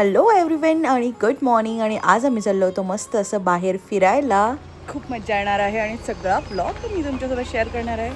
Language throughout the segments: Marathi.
हॅलो एव्हरीवन आणि गुड मॉर्निंग आणि आज आम्ही चाललो होतो मस्त असं बाहेर फिरायला. खूप मजा येणार आहे आणि सगळा ब्लॉग मी तुमच्यासोबत शेअर करणार आहे.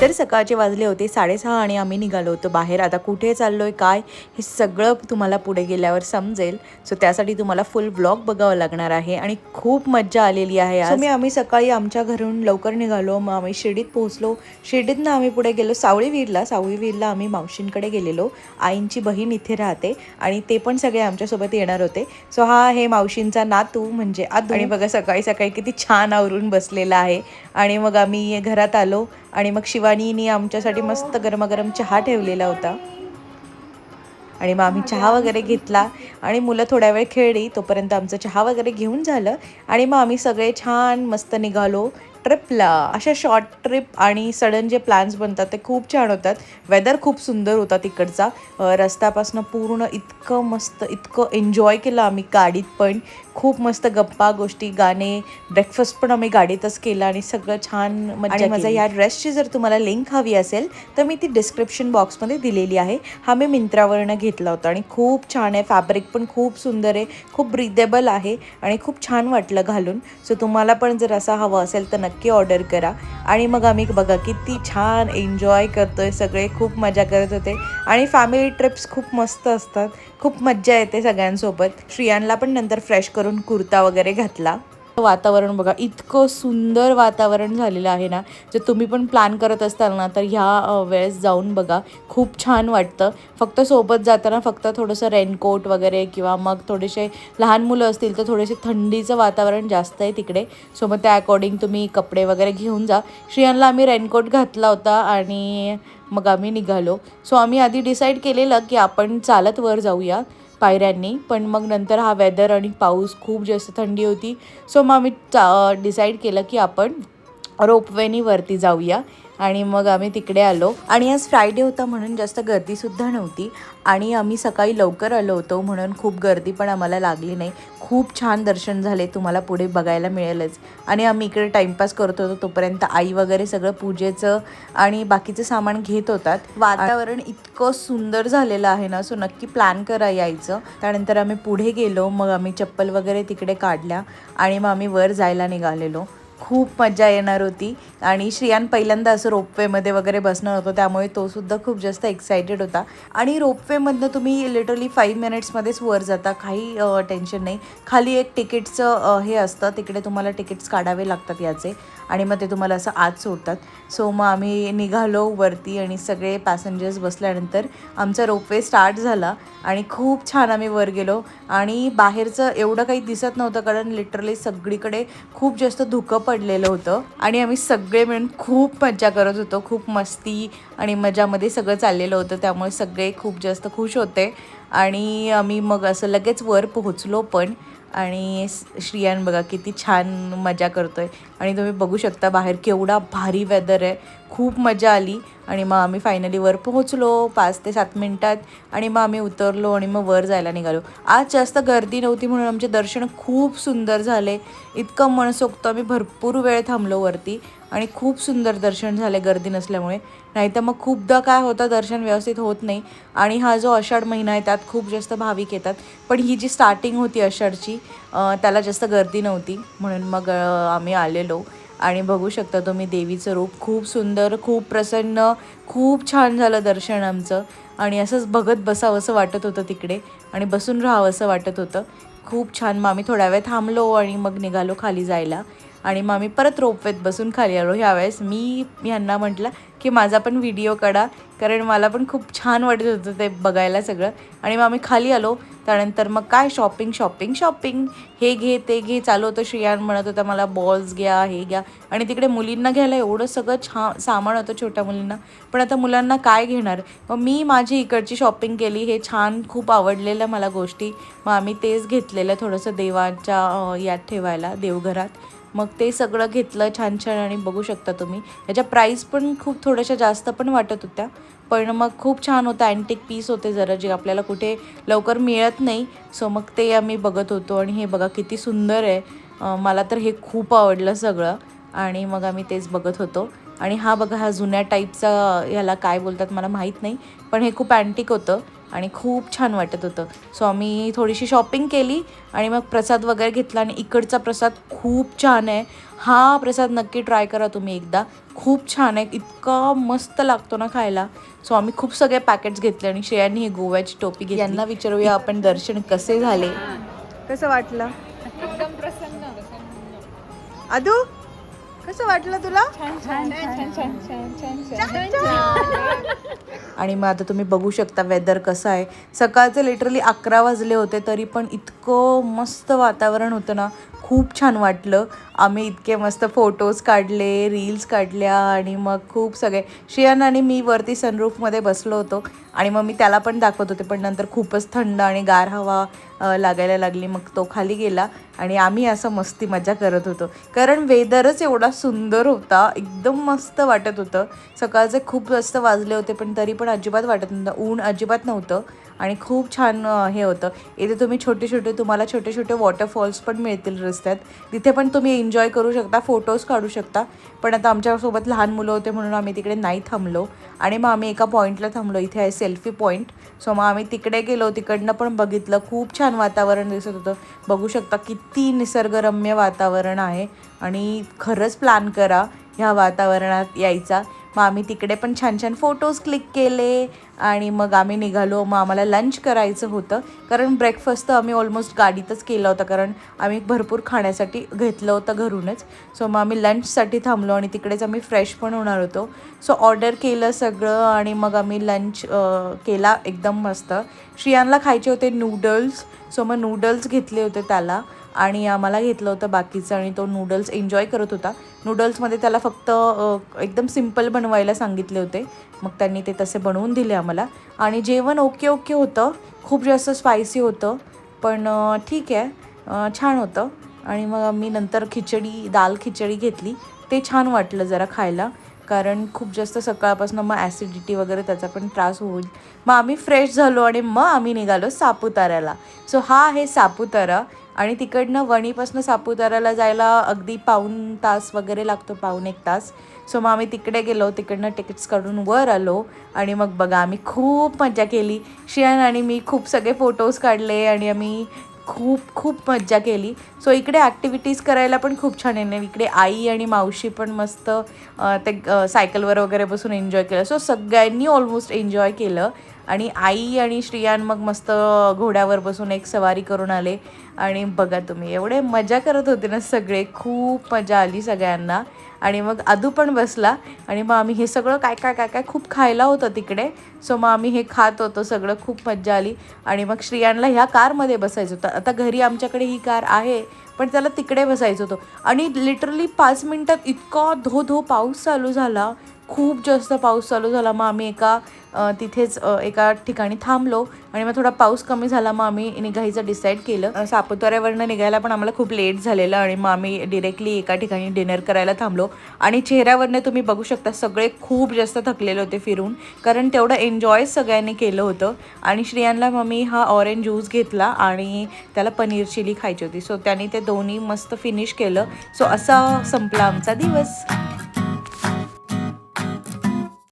तर सकाळचे वाजले होते साडेसहा आणि आम्ही निघालो होतो बाहेर. आता कुठे चाललोय काय हे सगळं तुम्हाला पुढे गेल्यावर समजेल. सो त्यासाठी तुम्हाला फुल ब्लॉग बघावं लागणार आहे आणि खूप मज्जा आलेली आहे आज. मी आम्ही सकाळी आमच्या घरून लवकर निघालो मग आम्ही शिर्डीत पोहोचलो. शिर्डीतनं आम्ही पुढे गेलो सावळी वीरला सावळी वीरला आम्ही मावशींकडे गेलेलो. आईंची बहीण इथे राहते आणि ते पण सगळे आमच्यासोबत येणार होते. सो हा हे मावशींचा नातू म्हणजे आदू. आणि बघा सकाळी सकाळी किती छान आवरून बसलेला आहे. आणि मग आम्ही घरात आलो आणि मग शिवानीने आमच्यासाठी मस्त गरमागरम चहा ठेवलेला होता. आणि मग आम्ही चहा वगैरे घेतला आणि मुलं थोड्या वेळ खेळली तोपर्यंत आमचं चहा वगैरे घेऊन झालं. आणि मग आम्ही सगळे छान मस्त निघालो ट्रिपला. अशा शॉर्ट ट्रिप आणि सडन जे प्लॅन्स बनतात ते खूप छान होतात. वेदर खूप सुंदर होता तिकडचा. रस्त्यापासून पूर्ण इतकं मस्त इतकं एन्जॉय केलं आम्ही गाडीत पण. खूप मस्त गप्पा गोष्टी गाणे ब्रेकफास्ट पण आम्ही गाडीतच केला आणि सगळं छान मजा माझा या ड्रेसची जर तुम्हाला लिंक हवी असेल तर मी ती डिस्क्रिप्शन बॉक्समध्ये दिलेली आहे. हा मी मिंत्रावरनं घेतला होता आणि खूप छान आहे फॅब्रिक पण खूप सुंदर आहे खूप ब्रिदेबल आहे आणि खूप छान वाटलं घालून. सो तुम्हाला पण जर असा हवा असेल तर नक्की ऑर्डर करा. आणि मग आम्ही बघा किती छान एन्जॉय करतोय सगळे खूप मजा करत होते. आणि फॅमिली ट्रिप्स खूप मस्त असतात. खूप मज्जा येते सगळ्यांसोबत. श्रियांना पण नंतर फ्रेश करून कुर्ता वगैरे घातला. वातावरण बघा इतकं सुंदर वातावरण झालेलं आहे ना जर तुम्ही पण प्लॅन करत असाल ना तर ह्या वेळेस जाऊन बघा खूप छान वाटतं. फक्त सोबत जाताना फक्त थोडंसं रेनकोट वगैरे किंवा मग थोडेसे लहान मुलं असतील तर थोडेसे थंडीचं वातावरण जास्त आहे तिकडे. सो मग त्या अकॉर्डिंग तुम्ही कपडे वगैरे घेऊन जा. श्रियांना आम्ही रेनकोट घातला होता आणि मग आम्ही निघालो. सो आम्ही आधी डिसाईड केलेलं की आपण चालत वर जाऊया. पायऱ्यांनी. पण मग नंतर हा वेदर आणि पाऊस खूप जास्त थंडी होती. सो मग आम्ही चा डिसाईड केलं की आपण रोपवेनी वरती जाऊया. आणि मग आम्ही तिकडे आलो. आणि आज फ्रायडे होता म्हणून जास्त गर्दीसुद्धा नव्हती. आणि आम्ही सकाळी लवकर आलो होतो म्हणून खूप गर्दी पण आम्हाला लागली नाही. खूप छान दर्शन झाले तुम्हाला पुढे बघायला मिळेलच. आणि आम्ही इकडे टाईमपास करत होतो तोपर्यंत आई वगैरे सगळं पूजेचं आणि बाकीचं सामान घेत होतात. वातावरण इतकं सुंदर झालेलं आहे ना सो नक्की प्लॅन करा यायचं. त्यानंतर आम्ही पुढे गेलो मग आम्ही चप्पल वगैरे तिकडे काढल्या आणि मग आम्ही वर जायला निघालेलो. खूप मजा येणार होती. आणि श्रियान पहिल्यांदा असं रोपवेमध्ये वगैरे बसणार होतं त्यामुळे तो सुद्धा खूप जास्त एक्सायटेड होता. आणि रोपवेमधनं तुम्ही लिटरली फाईव्ह मिनिट्समध्येच वर जाता काही टेन्शन नाही. खाली एक तिकीटचं हे असतं तिकडे तुम्हाला तिकीट्स काढावे लागतात याचे. आणि मग ते तुम्हाला असं आत सोडतात. सो मग आम्ही निघालो वरती आणि सगळे पॅसेंजर्स बसल्यानंतर आमचा रोपवे स्टार्ट झाला. आणि खूप छान आम्ही वर गेलो. आणि बाहेरचं एवढं काही दिसत नव्हतं कारण लिटरली सगळीकडे खूप जास्त धुकं पडलेलं होतं. आणि आम्ही सगळे मिळून खूप मज्जा करत होतो. खूप मस्ती आणि मजामध्ये सगळं चाललेलं होतं. त्यामुळे सगळे खूप जास्त खुश होते. आणि आम्ही मग असं लगेच वर पोहोचलो पण आणि श्रियान बघा किती छान मजा करतोय. आणि तुम्ही बघू शकता बाहेर केवढा भारी वेदर आहे. खूप मजा आली. आणि मग आम्ही फायनली वर पोहोचलो पाच ते सात मिनटात. आणि मग आम्ही उतरलो आणि मग वर जायला निघालो. आज जास्त गर्दी नव्हती म्हणून आमचे दर्शन खूप सुंदर झाले. इतकं मनसोक्त आम्ही भरपूर वेळ थांबलो वरती. आणि खूप सुंदर दर्शन झाले गर्दी नसल्यामुळे. नाहीतर मग खूपदा काय होतं दर्शन व्यवस्थित होत नाही. आणि हा जो आषाढ महिना आहे त्यात खूप जास्त भाविक येतात. पण ही जी स्टार्टिंग होती आषाढची त्याला जास्त गर्दी नव्हती. म्हणून मग आम्ही आलेलो. आणि बघू शकता तुम्ही देवीचं रूप खूप सुंदर खूप प्रसन्न खूप छान झालं दर्शन आमचं. आणि असंच बघत बसावंसं वाटत होतं तिकडे. आणि बसून राहावं असं वाटत होतं. खूप छान मग आम्ही थोड्या वेळ थांबलो आणि मग निघालो खाली जायला. आणि मग आम्ही परत रोपवेत बसून खाली आलो. ह्यावेळेस मी यांना म्हटलं की माझा पण व्हिडिओ काढा. कारण मला पण खूप छान वाटत होतं ते बघायला सगळं. आणि मग आम्ही खाली आलो. त्यानंतर मग काय शॉपिंग शॉपिंग शॉपिंग हे घे ते घे. चालू होतं श्रियान म्हणत होता मला बॉल्स घ्या हे घ्या. आणि तिकडे मुलींना घ्यायला एवढं सगळं छान सामान होतं छोट्या मुलींना. पण आता मुलांना काय घेणार? मग मी माझी इकडची शॉपिंग केली. हे छान खूप आवडलेलं मला गोष्टी. मग आम्ही तेच घेतलेलं थोडंसं देवाच्या यात ठेवायला देवघरात. मग ते सगळं घेतलं छान छान आणि बघू शकता तुम्ही. त्याच्या प्राईस पण खूप थोड्याशा जास्त पण वाटत होत्या. पण मग खूप छान होतं. अँटिक पीस होते जरा जे आपल्याला कुठे लवकर मिळत नाही. सो मग ते आम्ही बघत होतो आणि हे बघा किती सुंदर आहे. मला तर हे खूप आवडलं सगळं. आणि मग आम्ही तेच बघत होतो. आणि हा बघा हा जुन्या टाईपचा ह्याला काय बोलतात मला माहीत नाही. पण हे खूप अँटिक होतं. आणि खूप छान वाटत होतं. सो आम्ही थोडीशी शॉपिंग केली आणि मग प्रसाद वगैरे घेतला आणि इकडचा प्रसाद खूप छान आहे. हा प्रसाद नक्की ट्राय करा तुम्ही एकदा. खूप छान आहे. इतका मस्त लागतो ना खायला. सो आम्ही खूप सगळे पॅकेट्स घेतले आणि श्रेयांनी ही गोव्याची टोपी घेतली. यांना विचारूया आपण दर्शन कसे झाले? कसं वाटलं? अदू कसं वाटलं तुला? आणि मग आता तुम्ही बघू शकता वेदर कसं आहे. सकाळचे लिटरली अकरा वाजले होते तरी पण इतकं मस्त वातावरण होतं ना. खूप छान वाटलं. आम्ही इतके मस्त फोटोज काढले रील्स काढल्या आणि मग खूप सगळे. शियन आणि मी वरती सनरूफमध्ये बसलो होतो. आणि मग मी त्याला पण दाखवत होते पण नंतर खूपच थंड आणि गार हवा लागायला लागली. मग तो खाली गेला आणि आम्ही असं मस्ती मजा करत होतो. कारण वेदरच एवढा सुंदर होता एकदम मस्त वाटत होतं. सकाळचे खूप जास्त वाजले होते पण तरी पण अजिबात वाटत नव्हतं. ऊन अजिबात नव्हतं. आणि खूप छान हे होतं. इथे तुम्ही छोटे छोटे तुम्हाला छोटे छोटे वॉटरफॉल्स पण मिळतील रस्त्यात. तिथे पण तुम्ही एन्जॉय करू शकता फोटोज काढू शकता. पण आता आमच्यासोबत लहान मुलं होते म्हणून आम्ही तिकडे नाही थांबलो. आणि मग आम्ही एका पॉईंटला थांबलो. इथे आहे सेल्फी पॉईंट सो मग आम्ही तिकडे गेलो. तिकडनं पण बघितलं. खूप छान वातावरण दिसत होतं. बघू शकता किती निसर्गरम्य वातावरण आहे. आणि खरंच प्लॅन करा ह्या वातावरणात यायचा. मग आम्ही तिकडे पण छान छान फोटोज क्लिक केले आणि मग आम्ही निघालो. मग आम्हाला लंच करायचं होतं. कारण ब्रेकफास्ट तर आम्ही ऑलमोस्ट गाडीतच केला होता. कारण आम्ही भरपूर खाण्यासाठी घेतलं होतं घरूनच. सो मग आम्ही लंचसाठी थांबलो आणि तिकडेच आम्ही फ्रेश पण होणार होतो. सो ऑर्डर केलं सगळं आणि मग आम्ही लंच केला एकदम मस्त. श्रियांना खायचे होते नूडल्स सो मग नूडल्स घेतले होते त्याला. आणि आम्हाला घेतलं होतं बाकीचं आणि तो नूडल्स एन्जॉय करत होता. नूडल्समध्ये त्याला फक्त एकदम सिंपल बनवायला सांगितले होते. मग त्यांनी ते तसे बनवून दिले आम्हाला. आणि जेवण ओके ओके होतं. खूप जास्त स्पायसी होतं. पण ठीक आहे. छान होतं. आणि मग मी नंतर खिचडी दाल खिचडी घेतली. ते छान वाटलं जरा खायला. कारण खूप जास्त सकाळपासून मग ॲसिडिटी वगैरे त्याचा पण त्रास होईल. मग आम्ही फ्रेश झालो आणि मग आम्ही निघालो सापुताऱ्याला. सो हा आहे सापुतारा. आणि तिकडनं वणीपासून सापुताराला जायला अगदी पाऊण तास वगैरे लागतो पाऊण एक तास. सो मग आम्ही तिकडे गेलो तिकडनं तिकीट्स काढून वर आलो आणि मग बघा आम्ही खूप मजा केली. शियान आणि मी खूप सगळे फोटोज काढले आणि आम्ही खूप खूप मज्जा केली. सो इकडे ॲक्टिव्हिटीज करायला पण खूप छान आहे. इकडे आई आणि मावशी पण मस्त ते सायकलवर वगैरे बसून एन्जॉय केलं. सो सगळ्यांनी ऑलमोस्ट एन्जॉय केलं. आणि आई आणि श्रियान मग मस्त घोड्यावर बसून एक सवारी करून आले. आणि बघा तुम्ही एवढे मजा करत होते ना सगळे खूप मजा आली सगळ्यांना. आणि मग आदू पण बसला आणि मग आम्ही हे सगळं काय काय काय काय खूप खायला होतं तिकडे. सो मग आम्ही हे खात होतो सगळं खूप मजा आली. आणि मग श्रियांना ह्या कारमध्ये बसायचं होतं. आता घरी आमच्याकडे ही कार आहे पण त्याला तिकडे बसायचं होतं. आणि लिटरली पाच मिनटात इतका धो धो पाऊस चालू झाला. खूप जास्त पाऊस चालू झाला. मग आम्ही एका तिथेच एका ठिकाणी थांबलो आणि मग थोडा पाऊस कमी झाला. मग आम्ही निघायचं डिसाईड केलं. सापुताऱ्यावरनं निघायला पण आम्हाला खूप लेट झालेलं आणि मग आम्ही डिरेक्टली एका ठिकाणी डिनर करायला थांबलो. आणि चेहऱ्यावरनं तुम्ही बघू शकता सगळे खूप जास्त थकलेले होते फिरून. कारण तेवढं एन्जॉय सगळ्यांनी केलं होतं. आणि श्रियांना मग मी हा ऑरेंज ज्यूस घेतला आणि त्याला पनीर चिली खायची होती. सो त्याने ते दोन्ही मस्त फिनिश केलं. सो असा संपला आमचा दिवस.